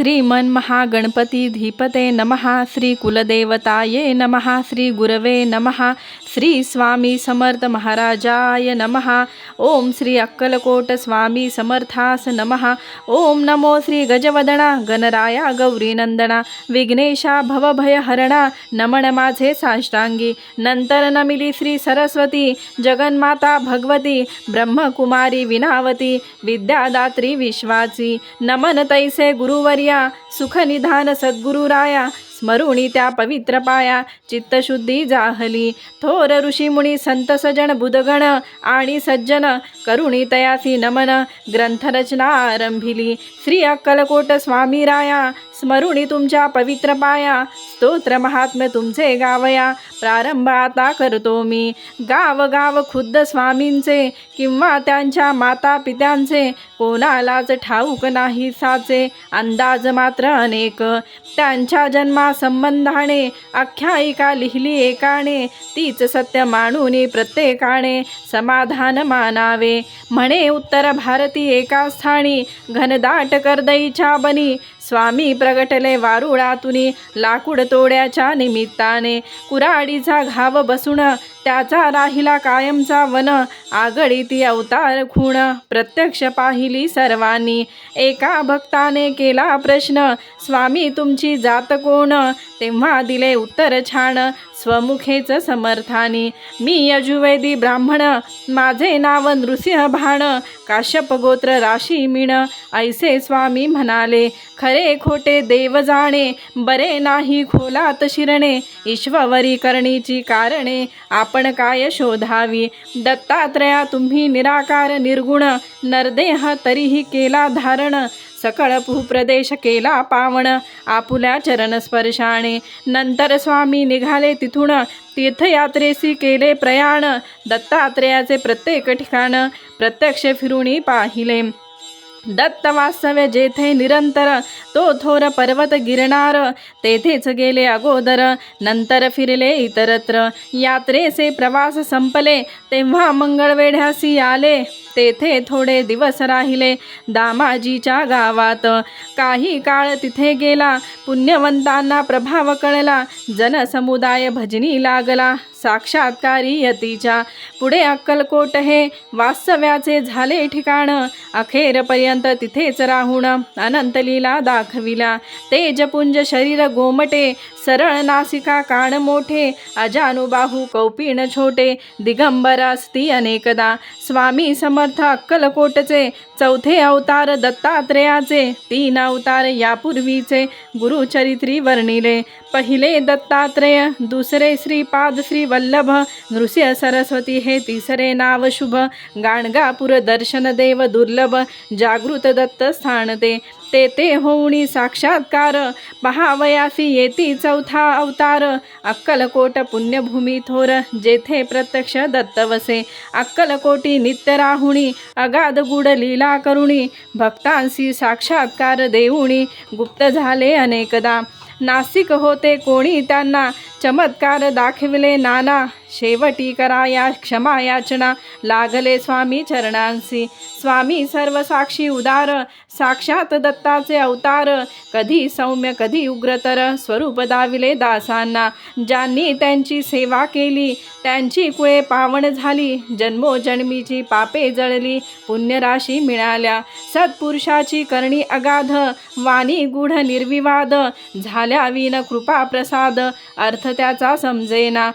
श्रीमन महागणपती धीपते नमः श्री कुलदेवताये नमः श्री गुरवे नमः श्री स्वामी समर्थ महाराजाय नमः. ओम श्री अक्कलकोट स्वामी समर्थास नमः. ओम नमो श्री गजवदना गणराया गौरीनंदना विघ्नेशा भवभयहरणा नमन माझे साष्टांगी. नंतर नमिली श्री सरस्वती जगन्माता भगवती ब्रह्मकुमारी विनावती विद्यादात्री विश्वाची नमन तैसे गुरुवर्या सुखनिधान सद्गुरुराया स्मरुणी त्या पवित्र पाया चित्तशुद्धी जाहली. थोर ऋषीमुनी संत सजन बुधगण आणि सज्जन करुणी तयासी नमन ग्रंथरचना आरंभिली. श्री अक्कलकोट स्वामी राया स्मरुणी तुमच्या पवित्र पाया स्तोत्र महात्म्य तुमचे गावया. प्रारंभ आता करतो मी. गाव गाव खुद्द स्वामींचे किंवा त्यांच्या माता पित्यांचे कोणालाच ठाऊक नाही साचे. अंदाज मात्र अनेक. त्यांच्या जन्मा संबंधाने आख्यायिका लिहिली एकाने. तीच सत्य मानून प्रत्येकाने समाधान मानावे. म्हणे उत्तर भारती एका स्थानी घनदाट करदईच्या बनी. स्वामी प्रगटले वारुळातुनी लाकूड तोड्याच्या निमित्ताने. कुराडीचा घाव बसून त्याचा राहिला कायमचा वन. आगळी ती अवतार खूण प्रत्यक्ष पाहिली सर्वांनी. एका भक्ताने केला प्रश्न स्वामी तुमची जात कोण? तेव्हा दिले उत्तर छान स्वमुखेच समर्थानी. मी यजुवेदी ब्राह्मण माझे नाव नृसिंह भाण काश्यप गोत्र राशी मिण ऐसे स्वामी म्हणाले खरे खोटे देव जाणे बरे नाही खोलात शिरणे ईश्ववरी करणीची कारणे आपण काय शोधावी? दत्तात्रया तुम्ही निराकार निर्गुण नरदेह तरीही केला धारण सकळ भूप्रदेश केला पावन आपुल्या चरण स्पर्शाने नंतर स्वामी निघाले तिथून तीर्थयात्रेसी केले प्रयाण दत्तात्रेयाचे प्रत्येक ठिकाण प्रत्यक्ष फिरुणी पाहिले. दत्त वास्तव्य जेथे निरंतर तो थोर पर्वत गिरणार तेथेच गेले अगोदर नंतर फिरले इतरत्र. यात्रेचे प्रवास संपले तेव्हा मंगळवेढ्यासी आले तेथे थोडे दिवस राहिले दामाजीच्या गावात. काही काळ तिथे गेला पुण्यवंतांना प्रभाव कळला जनसमुदाय भजनी लागला. साक्षात्कारी यतीच्या पुढे अक्कलकोट हे वास्तव्याचे झाले ठिकाण. अखेरपर्यंत तिथेच राहून अनंतलीला दाखविला. तेजपुंज शरीर गोमटे सरळ नासिका कान मोठे अजानुबाहू कौपीण छोटे दिगंबर असती अनेकदा स्वामी समर्थ अक्कलकोटचे चौथे अवतार दत्तात्रेयाचे तीन अवतार यापूर्वीचे गुरुचरित्री वर्णिले पहिले दत्तात्रेय दुसरे श्रीपाद श्री वल्लभ नृसिंह सरस्वती हे तिसरे नाव शुभ गाणगापूर दर्शन देव दुर्लभ जागृत दत्त स्थान ते ते ते होऊनी साक्षात्कार. पहावयासी येती चौथा अवतार. अक्कलकोट पुण्यभूमी थोर जेथे प्रत्यक्ष दत्तवसे अक्कलकोटी नित्य राहुणी अगाध गुड लीला करुणी. भक्तांसी साक्षात्कार देऊणी गुप्त झाले अनेकदा. नासिक होते कोणी त्यांना चमत्कार दाखविले नाना. शेवटी करा या क्षमा याचना लागले स्वामी चरणांसी. स्वामी सर्व साक्षी उदार साक्षात दत्ताचे अवतार. कधी सौम्य कधी उग्रतर स्वरूप दाविले दासांना. ज्यांनी त्यांची सेवा केली त्यांची कुळे पावन झाली. जन्मोजन्मीची पापे जळली पुण्यराशी मिळाल्या. सत्पुरुषाची करणी अगाध वाणी गूढ निर्विवाद. झाल्या विन कृपा प्रसाद अर्थ त्याचा समजेना.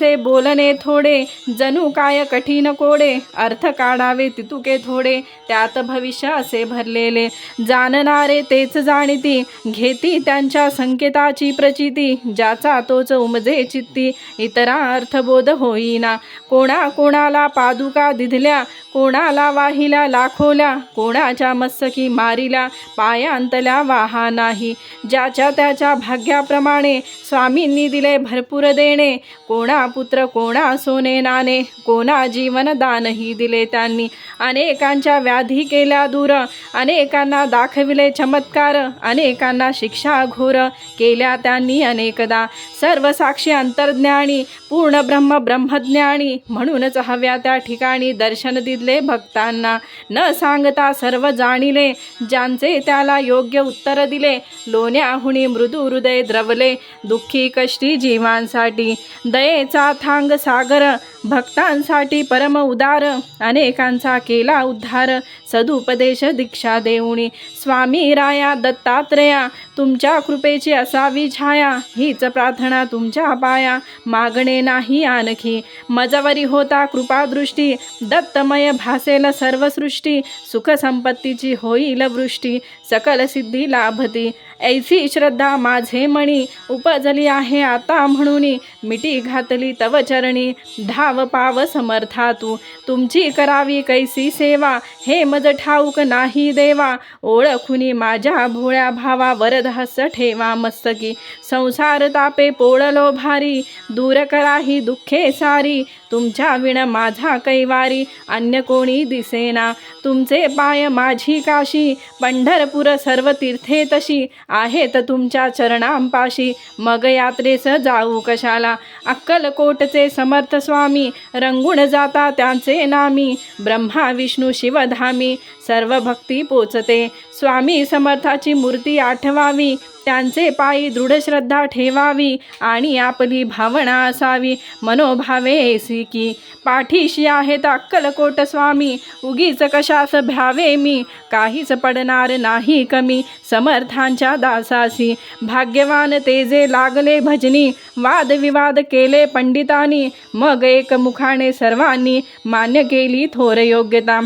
स्वामींचे बोलणे थोडे. जणू काय कठीण कोडे. अर्थ काढावे तितुके थोडे. त्यात भविष्य असे भरलेले. जाणणारे तेच जाणीती. घेती त्यांच्या संकेताची प्रचिती. ज्याचा तोच उमजे चित्ती. इतरा अर्थबोध होईना. कोणा कोणाला पादुका दिधल्या. कोणाला वाहिल्या लाखोल्या. कोणाच्या मस्तकी मारिल्या. पायांतल्या वाहा नाही. ज्याच्या त्याच्या भाग्याप्रमाणे स्वामींनी दिले भरपूर देणे. कोणा पुत्र कोणा सोने नाने कोणा जीवन दानही दिले त्यांनी. अनेकांच्या व्याधी केल्या दूर अनेकांना दाखविले चमत्कार अनेकांना शिक्षा घोर केल्या त्यांनी अनेकदा. सर्व साक्षी अंतर्ज्ञानी पूर्ण ब्रह्म ब्रह्मज्ञानी म्हणूनच हव्या त्या ठिकाणी दर्शन दिले भक्तांना. न सांगता सर्व जाणिले ज्यांचे त्याला योग्य उत्तर दिले लोण्याहुणी मृदू हृदय द्रवले दुःखी कष्टी जीवांसाठी. दयेचा साथांग सागर भक्तांसाठी परम उदार अनेकांचा केला उद्धार. सदुपदेश दीक्षा देऊणी स्वामी राया दत्तात्रेया तुमच्या कृपेची असावी छाया. हीच प्रार्थना तुमच्या पाया. मागणे नाही आणखी. मजवरी होता कृपादृष्टी. दत्तमय भासेल सर्वसृष्टी. सुखसंपत्तीची होईल वृष्टी. सकल सिद्धी लाभती. ऐसी श्रद्धा माझे मणी उपजली आहे आता म्हणून. मिटी घातली तव चरणी धाव पाव समर्था तू. तुमची करावी कैसी सेवा हे मज ठाऊक नाही देवा. ओळखुनी माझ्या भोळ्या भावा वरदहस ठेवा मस्तकी. संसार तापे पोळलो भारी दूर कराही दुःखे सारी. तुमच्या विण माझा कैवारी अन्य कोणी दिसेना. तुमचे पाय माझी काशी पंढरपूर सर्व तीर्थे तशी. आहेत तुमच्या चरणांपाशी. मग यात्रेस जाऊ कशाला? अक्कलकोटचे समर्थ स्वामी रंगून जाता त्यांचे नामी. ब्रह्मा विष्णू शिवधामी सर्व भक्ती पोचते. स्वामी समर्थाची मूर्ती आठवावी. त्यांचे पायी दृढश्रद्धा ठेवावी आणि आपली भावना असावी. मनोभावे एसी की पाठीशी आहेत अक्कलकोट स्वामी. उगीच कशास भ्यावे मी? काहीच पडणार नाही कमी. समर्थांच्या दासासी भाग्यवान तेजे लागले भजनी. वादविवाद केले पंडितांनी. मग एकमुखाने सर्वांनी मान्य केली थोर योग्यता.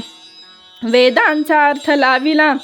वेदांचा अर्थ लाविला.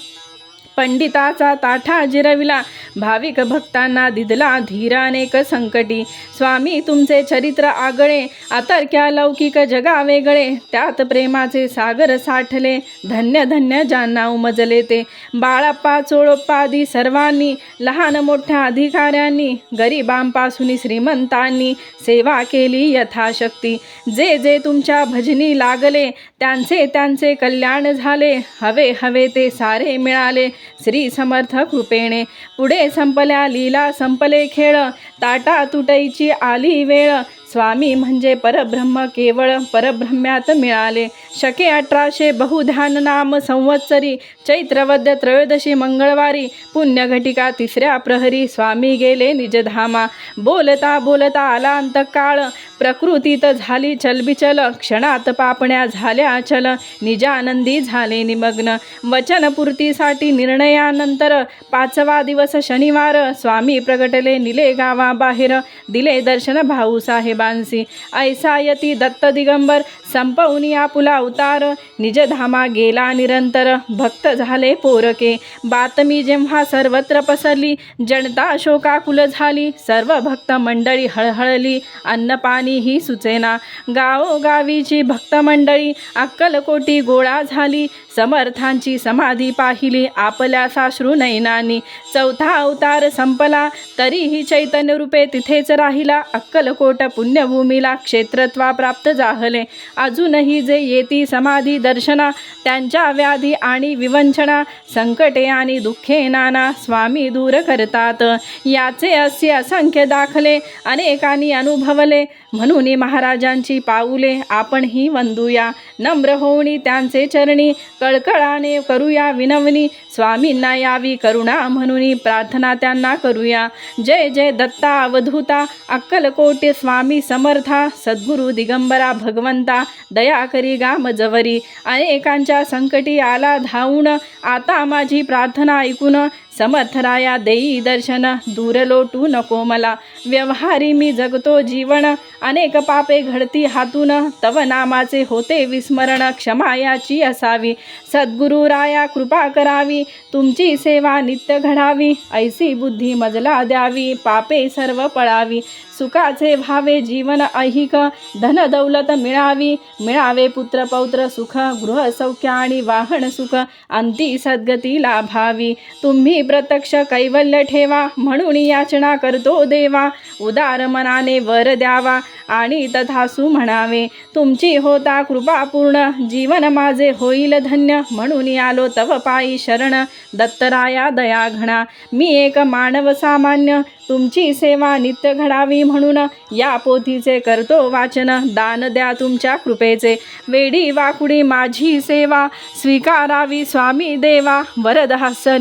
पंडिताचा ताठा जिरविला. भाविक भक्तांना दिदला धीरानेक संकटी. स्वामी तुमचे चरित्र आगळे अतर्क्या लौकिक जगा वेगळे. त्यात प्रेमाचे सागर साठले धन्य धन्य ज्यांना उमजले ते. बाळप्पा चोळप्पादी सर्वांनी लहान मोठ्या अधिकाऱ्यांनी गरिबांपासून श्रीमंतांनी सेवा केली यथाशक्ती. जे जे तुमच्या भजनी लागले त्यांचे त्यांचे कल्याण झाले. हवे हवे ते सारे मिळाले श्री समर्थ कृपेणे पुढे संपल्या लीला संपले खेळ. ताटा तुटईची आली वेळ. स्वामी म्हणजे परब्रह्म केवळ परब्रह्म्यात मिळाले. शके अठराशे बहुध्यान नाम संवत्सरी चैत्रवद्य त्रयोदशी मंगळवारी पुण्यघटिका तिसऱ्या प्रहरी स्वामी गेले निजधामा. बोलता बोलता आला अंतकाळ प्रकृतीत झाली चलबिचल क्षणात पापण्या झाल्या अचल निजानंदी झाले निमग्न. वचनपूर्तीसाठी निर्णयानंतर पाचवा दिवस शनिवार स्वामी प्रगटले निले गावाबाहेर. दिले दर्शन भाऊ साहेबांसी. ऐसा यती दत्त दिगंबर संपवून आपुला अवतार. निजधामा गेला निरंतर भक्त झाले पोरके. बातमी जेव्हा सर्वत्र पसरली जनता शोकाकुल झाली. सर्व भक्त मंडळी हळहळली अन्नपाणी ही सुचेना. गावोगावीची भक्त मंडळी अक्कलकोटी गोळा झाली. समर्थांची समाधी पाहिली आपल्या साश्रू नयनानी. चौथा अवतार संपला तरीही चैतन्य रूपे तिथेच राहिला. अक्कलकोट पुण्यभूमीला क्षेत्रत्वा प्राप्त जाहले. अजूनही जे येती समाधी दर्शना त्यांच्या व्याधी आणि विवंचना संकटे आणि दुःखे नाना स्वामी दूर करतात. याचे असे असंख्य दाखले अनेकांनी अनुभवले. म्हणून महाराजांची पाऊले आपणही वंदूया. नम्र होऊनी त्यांचे चरणी कळकळाने करूया विनवणी स्वामींना यावी करुणा म्हणून प्रार्थना त्यांना करूया. जय जय दत्ता अवधूता. अक्कलकोटे स्वामी समर्था सद्गुरु दिगंबरा भगवंता दया करी गाम जवरी. अनेकांच्या संकटी आला धावून आता माझी प्रार्थना ऐकून समर्थराया देई दर्शन दूर लोटू नको मला व्यवहारी मी जगतो जीवन अनेक पापे घडती हातून तव नामाचे होते विस्मरण क्षमायाची असावी सद्गुरु राया कृपा करावी तुमची सेवा नित्य घडावी ऐसी बुद्धी मजला द्यावी पापे सर्व पळावी सुखाचे व्हावे जीवन ऐहिक धन दौलत मिळावी मिळावे पुत्र पौत्र सुख गृह सौख्य आणि वाहन सुख अंती सद्गती लाभावी तुम्ही प्रत्यक्ष कैवल्य ठेवा म्हणून याचना करतो देवा. उदार मनाने वर द्यावा आणि तथासु म्हणावे तुमची होता कृपा पूर्ण जीवन माझे होईल धन्य म्हणून आलो तव पायी शरण. दत्तराया दया घणा मी एक मानव सामान्य तुमची सेवा नित्य घडावी म्हणून. या पोथीचे करतो वाचन दान द्या तुमच्या कृपेचे. वेडी वाकुडी माझी सेवा स्वीकारावी स्वामी देवा. वरदहास्य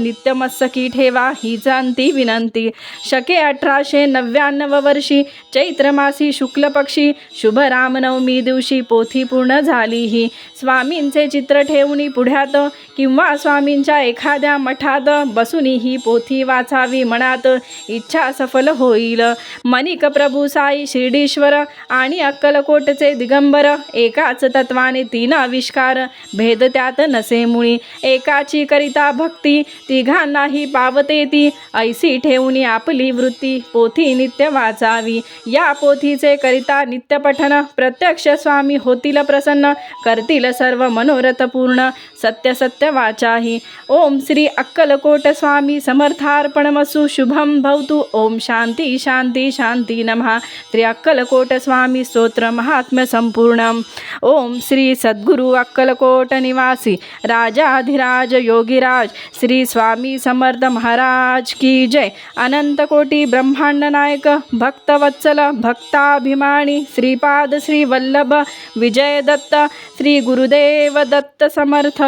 नित्यमस्तकी ठेवा ही जाणती विनंती. शके अठराशे नव्याण्णव वर्षी चैत्रमासी शुक्ल पक्षी शुभ रामनवमी दिवशी पोथी पूर्ण झाली ही स्वामींचे चित्र ठेवून पुढ्यात किंवा स्वामींच्या एखाद्या मठात बसूनी ही पोथी वाचावी मनात इच्छा सफल होईल. मनिक प्रभू साई शिर्डीश्वर आणि अक्कलकोटचे दिगंबर एकाच तत्वाने तीन आविष्कार. भेद त्यात नसे मुळी. एकाची करिता भक्ती तिघांनाही पावते ती. ऐसी ठेवून आपली वृत्ती. पोथी नित्य वाचावी. या पोथीचे करिता नित्य पठन प्रत्यक्ष स्वामी होतील प्रसन्न. करतील सर्व मनोरथ पूर्ण. सत्य सत्य वाचाही. ओम श्री अक्कलकोट स्वामी. समर्थार्पणमसु. शुभम भवतु. ओम शांती शांती शांती नमः. श्री अक्कलकोट स्वामी स्तोत्र महात्म्य संपूर्णम. ओम श्री सद्गुरु अक्कलकोट निवासी. राजाधिराज योगीराज. श्री स्वामी समर्थ महाराज की जय। अनंत कोटी ब्रह्मांड नायक भक्तवत्सल भक्ताभिमानी श्रीपाद श्री वल्लभ विजय दत्त श्री गुरुदेव दत्त समर्थ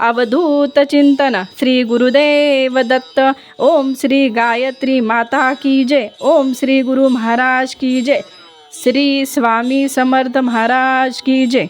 अवधूत चिंतन श्री गुरुदेव दत्त। ओम श्री गायत्री माता की जय। ओम श्री गुरु महाराज की जय। श्री स्वामी समर्थ महाराज की जय।